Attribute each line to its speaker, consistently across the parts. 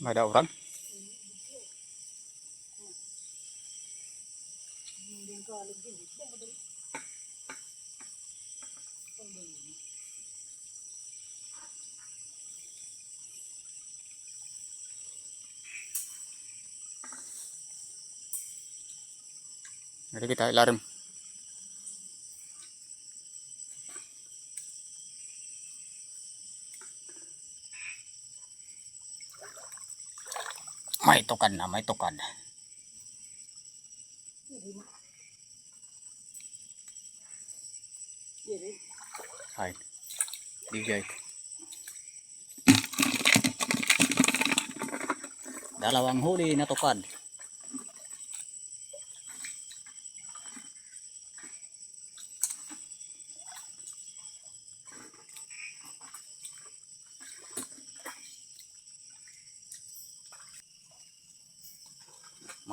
Speaker 1: là đầu rắn Jadi kita alarm May tukad na, may tukad. Hay. Digay. Dalawang huli na tukad.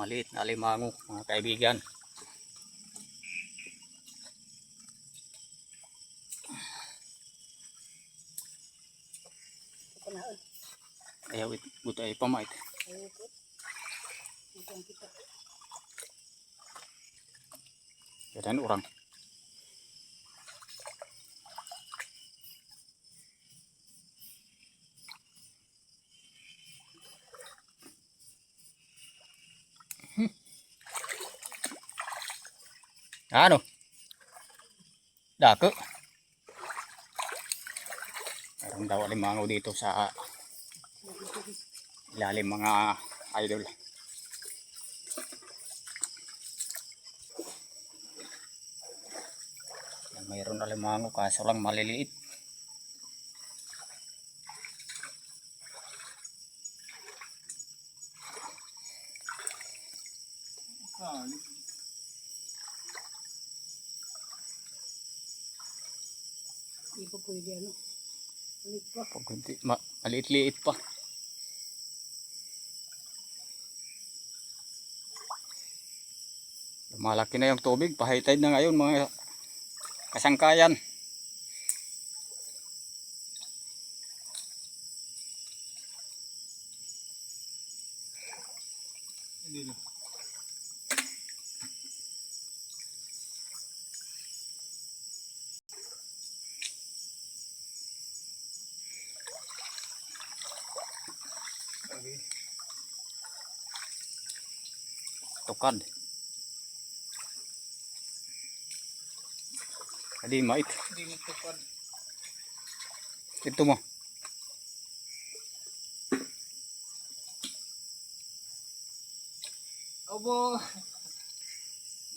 Speaker 1: Maliit na limango mga kaibigan. Ayaw it, buto ay pamait. Yan orang. Ano? Dako. Meron daw alimango dito sa ilalim mga idol. Mayroon alimango kaso lang maliliit.
Speaker 2: Pwede ano. Ulit pa.
Speaker 1: Pag hindi, ma- maliit-liit pa. Lumalaki na yung tubig. High tide na ngayon mga kasangkayan. Tukad. Adi mait.
Speaker 3: Hindi mo tupad.
Speaker 1: Ito mo.
Speaker 3: Abo.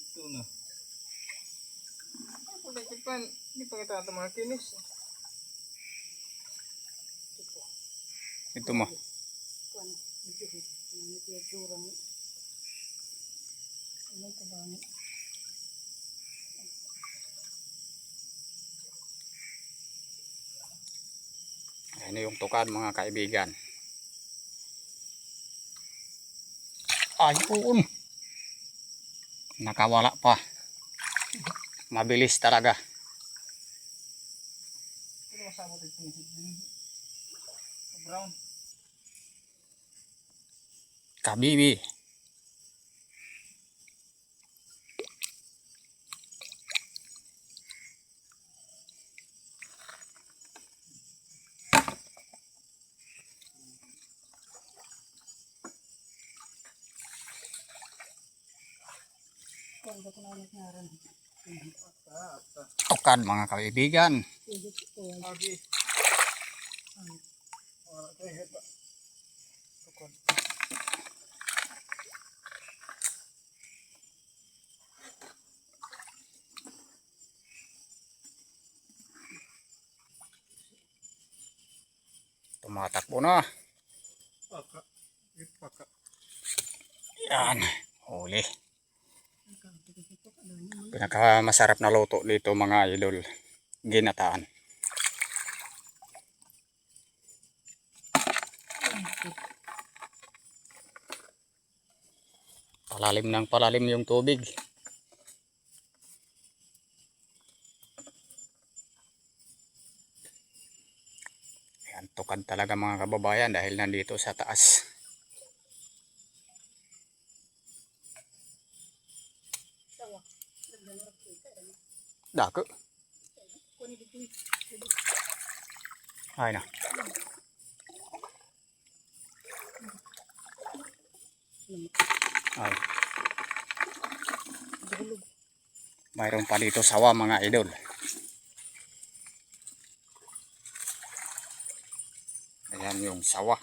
Speaker 3: Ito na. Ay, pala kipan. Hindi pa kita ito mga kinis.
Speaker 1: Ito mo.
Speaker 2: Kuan. Ito. Ano ito yung jurang. Ano ito ba?
Speaker 1: Ayan yung tukad mga kaibigan. Ayun. Nakawala pa. Mabilis talaga. Kabibi.
Speaker 2: Kuan ba ko na ulit ngaran?
Speaker 3: Ah,
Speaker 1: Tukad mga kaibigan. Tumatakbo na.
Speaker 3: Paka. Paka.
Speaker 1: Yan. Huli. Pinakamasarap na luto dito mga idol. Ginataan. Palalim ng palalim yung tubig. Yan, tukad talaga mga kababayan dahil nandito sa taas. Dako. Ay na. Ay. Mayroon pa dito sawa mga idol. Ayan yung sawa.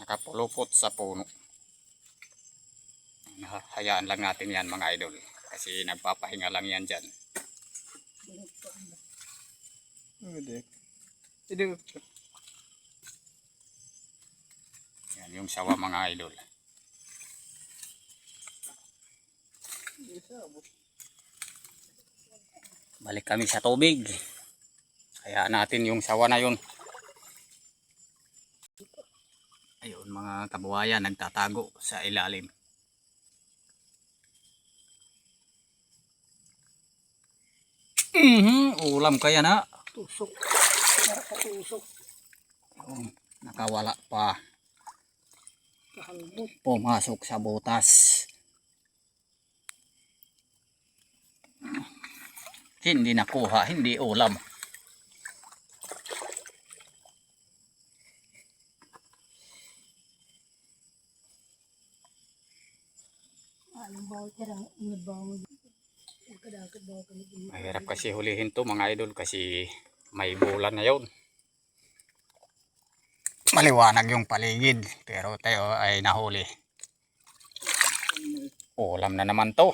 Speaker 1: Nakapulupot sa puno. Hayaan lang natin yan mga idol. Kasi nagpapahinga lang yan dyan.
Speaker 3: Hindi. Hindi.
Speaker 1: Yan yung sawa mga idol. Balik kami sa tubig. Hayaan natin yung sawa na yun. Ayun mga kabuhayan nagtatago sa ilalim. Mhm, ulam kaya na.
Speaker 2: Tusok. Para sa tusok.
Speaker 1: Ayun, nakawala pa.
Speaker 2: Kahalbot.
Speaker 1: Pumasok sa butas. Hindi nakuha, hindi ulam.
Speaker 2: Yung bawal ka lang. Yung bawal mo. Kadakit bawal ka nito.
Speaker 1: Mahirap kasi hulihin to mga idol kasi may bulan na yun. Maliwanag yung paligid pero tayo ay nahuli. Ulam na naman to.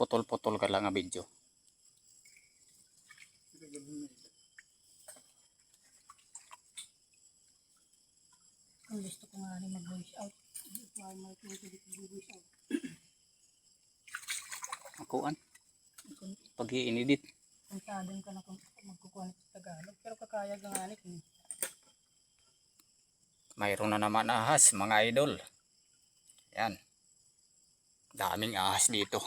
Speaker 1: Paputol-putol ka lang nga video.
Speaker 2: Ang gusto ko nga rin mag-voice out. Ay may tuloy mag-voice out.
Speaker 1: Akuan. Pag i-inedit.
Speaker 2: Puntahan ka na kung magkukuha sa Tagalog. Pero kakaya ka nga rin.
Speaker 1: Mayroon na naman ahas mga idol. Yan. Daming ahas dito.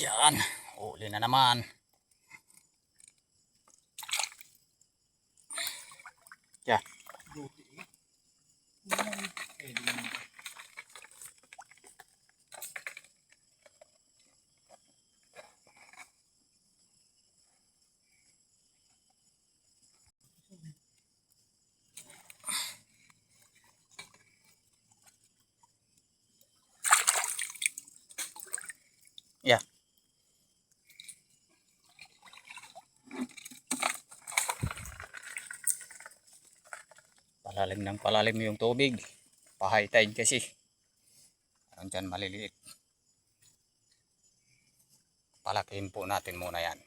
Speaker 1: Yan. Uli na naman. Yan. Yeah. Palalim ng palalim yung tubig. Pa-high tide kasi. Ayun dyan maliliit. Palakihin po natin muna yan.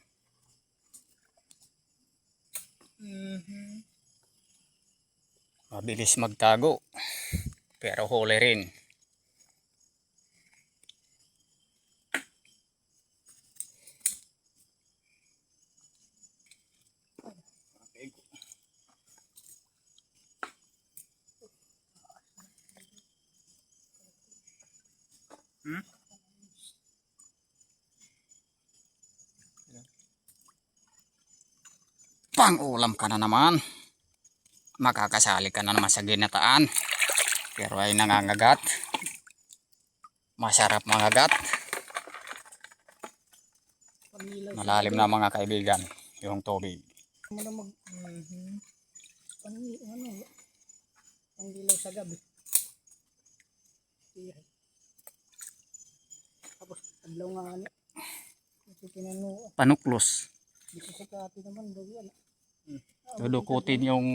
Speaker 1: Mabilis magtago. Pero huli rin. Pang-ulam ka na naman. Makakasali ka na naman sa ginataan. Pero ay nangangagat. Masarap mangagat. Malalim na mga kaibigan. Yung tubig.
Speaker 2: Mo na mag... Pan, ano, ang dilaw sa gabi. Tapos, adlaw nga ano. Tinano,
Speaker 1: Panuklos.
Speaker 2: Dito sa kati naman daw yan.
Speaker 1: Dudukutin yung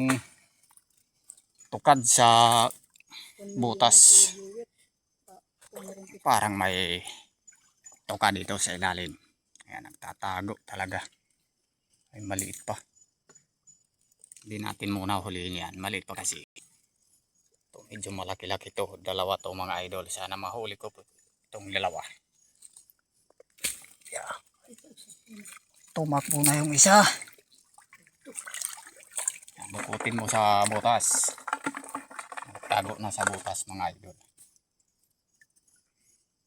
Speaker 1: tukad sa butas. parang may tukad dito sa ilalim. Ayan, nagtatago talaga. Ay, maliit pa. Hindi natin muna huliin yan. Maliit pa kasi. Ito, medyo malaki-laki to. Dalawa to mga idol. Sana mahuli ko itong dalawa. Yeah. Tumakbo na yung isa. Bukutin mo sa butas. Nagtago na sa butas mga idol.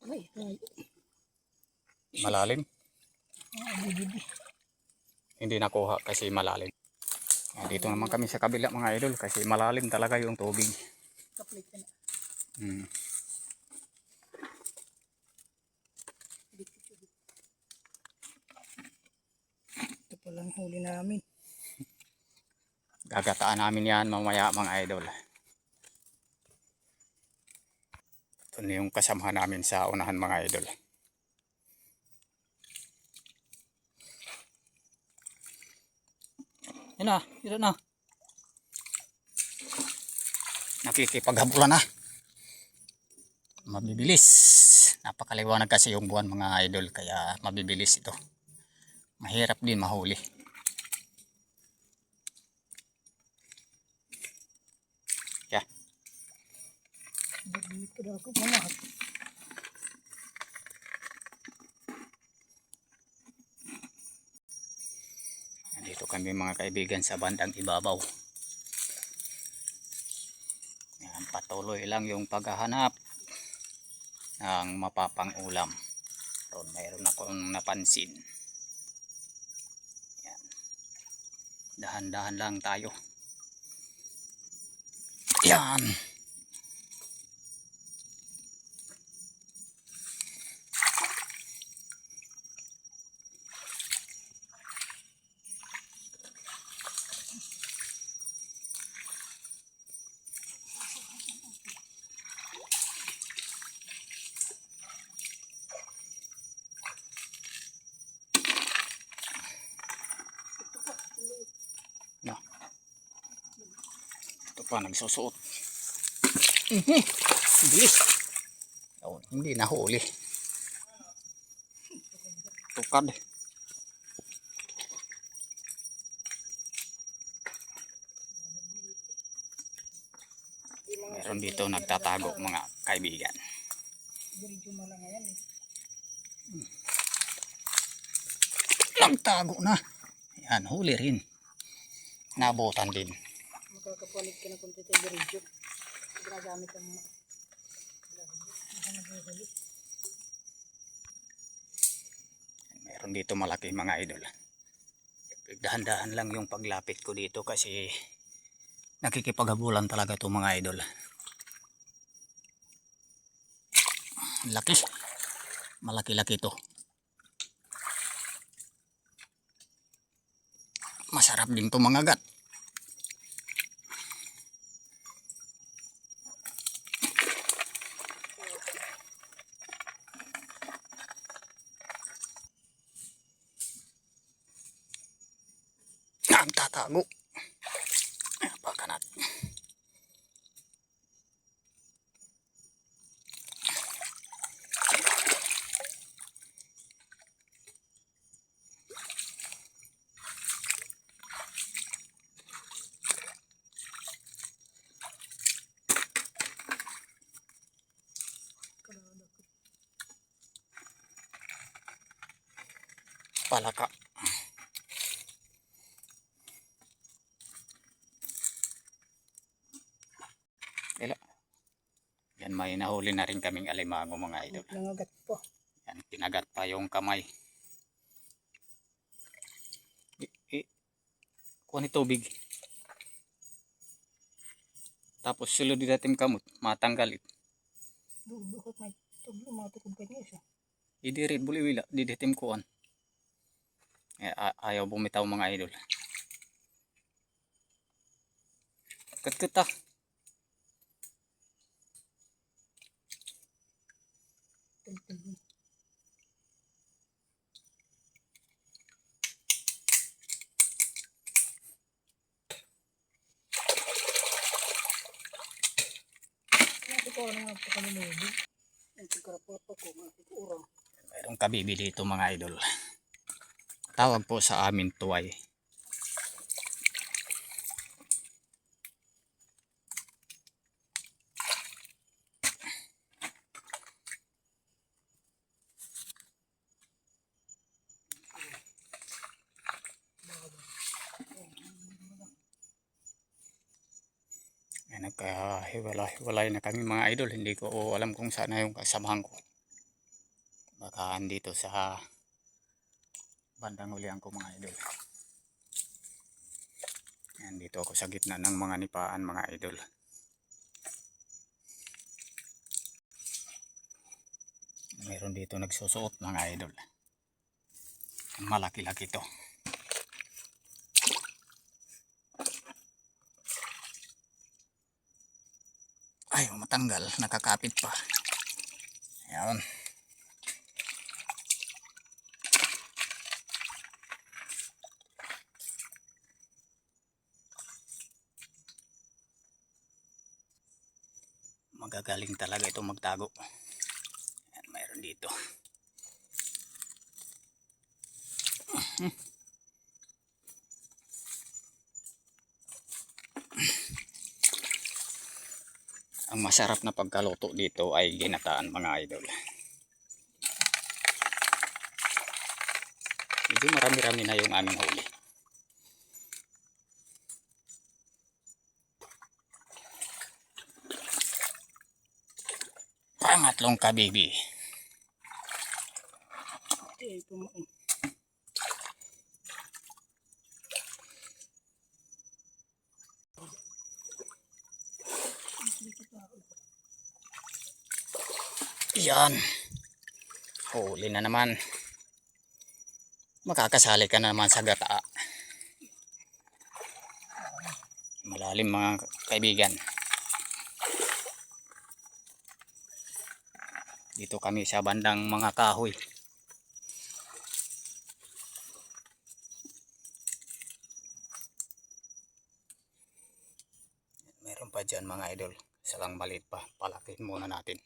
Speaker 2: Ay.
Speaker 1: Malalim.
Speaker 2: Ah.
Speaker 1: Hindi nakuha kasi malalim. Ah, dito naman kami sa kabila mga idol kasi malalim talaga yung tubig. Hmm.
Speaker 2: Ito palang huli namin.
Speaker 1: Gagataan namin yan mamaya mga idol. Ito na yung kasamahan namin sa unahan mga idol. Yan na, yan na. Nakikipaghabulan na. Mabibilis. Napakaliwanag kasi yung buwan mga idol kaya mabibilis ito. Mahirap din mahuli. Yeah.
Speaker 2: Dito daw ako muna.
Speaker 1: Nandito kami mga kaibigan sa bandang ibabaw. Yan, patuloy lang yung paghahanap ng mapapang ulam. Ron, mayroon akong napansin. Yan. Dahan-dahan lang tayo. Yan. Pa, nagsusuot. Mhm. Bilis. Oh, hindi nahuli. Tukad. Meron dito nagtatago mga kaibigan. Nagtago na. Yan, huli rin. Nabutan din.
Speaker 2: Makakapalit ka na kung tito diretso. Ginagamit ang mga.
Speaker 1: Meron dito malaki mga idol. Dahan-dahan lang yung paglapit ko dito kasi nakikipaghabulan talaga itong mga idol. Laki. Malaki-laki to. Masarap din to mga gat. タンタタの Ila. Yan may nahuli na rin kaming alimango mga idol.
Speaker 2: Nangagat po.
Speaker 1: Yan, kinagat pa yung kamay. I, i, kuha ni tubig. Tapos sulod di dating kamot, matanggalit.
Speaker 2: Dudukot may tublo mga tukog ka niya siya.
Speaker 1: Idirit buli wila, di dating kuan. Eh, ayaw bumitaw mga idol. Kat-kat ah.
Speaker 2: tuloy.
Speaker 1: Mayroong kabibili ito mga idol. Tawag po sa amin tuway. Yan, nagkahiwalay na kami mga idol. Hindi ko alam kung saan na yung kasamahan ko. Baka andito sa bandang ulian ko mga idol. Yan, dito ako sa gitna ng mga nipaan mga idol. Meron dito nagsusuot mga idol. Malaki-laki to. Ay, matanggal. Nakakapit pa. Ayan. Magagaling talaga ito magtago. Ayan, mayroon dito. Masarap na pagkaluto dito ay ginataan mga idol. Medyo marami-rami na yung aming huli. Pangatlong kabibi.
Speaker 2: Eh,
Speaker 1: Yan. Huli na naman. Makakasali ka na naman sa gata. Malalim mga kaibigan. Dito kami sa bandang mga kahoy. Meron pa dyan mga idol. Salang maliit pa. Palakihin muna natin.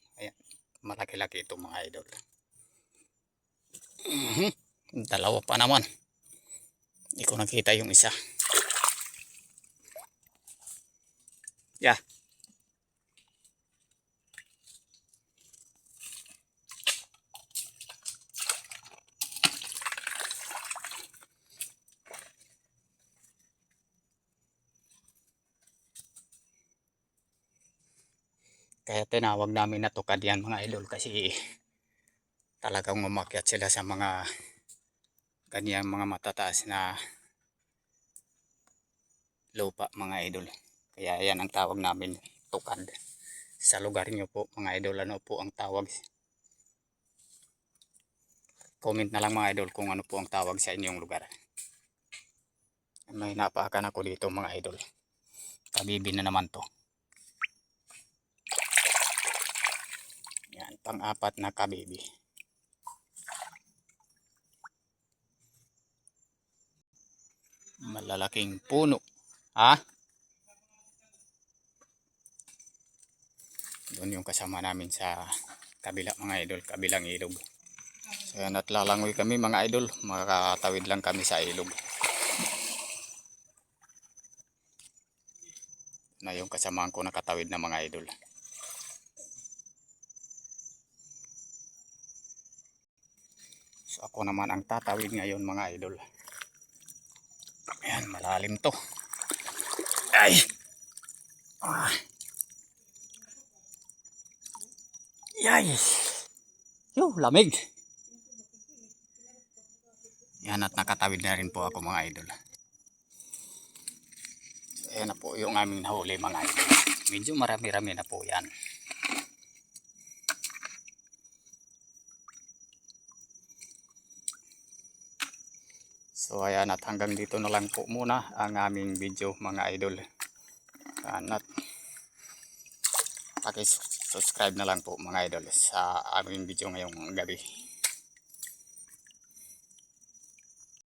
Speaker 1: Malaki-laki ito mga idol. Mhm. Dalawa pa naman. Hindi ko nakita yung isa. Yeah. Kaya tinawag namin na tukad yan mga idol kasi talagang umakyat sila sa mga ganyang mga matataas na lupa mga idol. Kaya yan ang tawag namin tukad. Sa lugar nyo po mga idol ano po ang tawag. Comment na lang mga idol kung ano po ang tawag sa inyong lugar. May napakan ako dito mga idol. Kabibi na naman to. Yan, pang-apat na kabibi. Malalaking puno. Ha? Doon yung kasama namin sa kabila mga idol, kabilang ilog. So yan at lalangoy kami mga idol, makakatawid lang kami sa ilog. Na yung kasamaan ko nakatawid na mga idol. So ako naman ang tatawid ngayon mga idol. Ayan, malalim to. Ay! Ah. Yay! Yo, lamig. Yan at nakatawid na rin po ako mga idol. Ayan na po yung aming nahuli mga idol. Medyo marami-rami na po yan. So ayan at hanggang dito na lang po muna ang aming video mga idol. Ayan at pakisubscribe na lang po mga idol sa aming video ngayong gabi.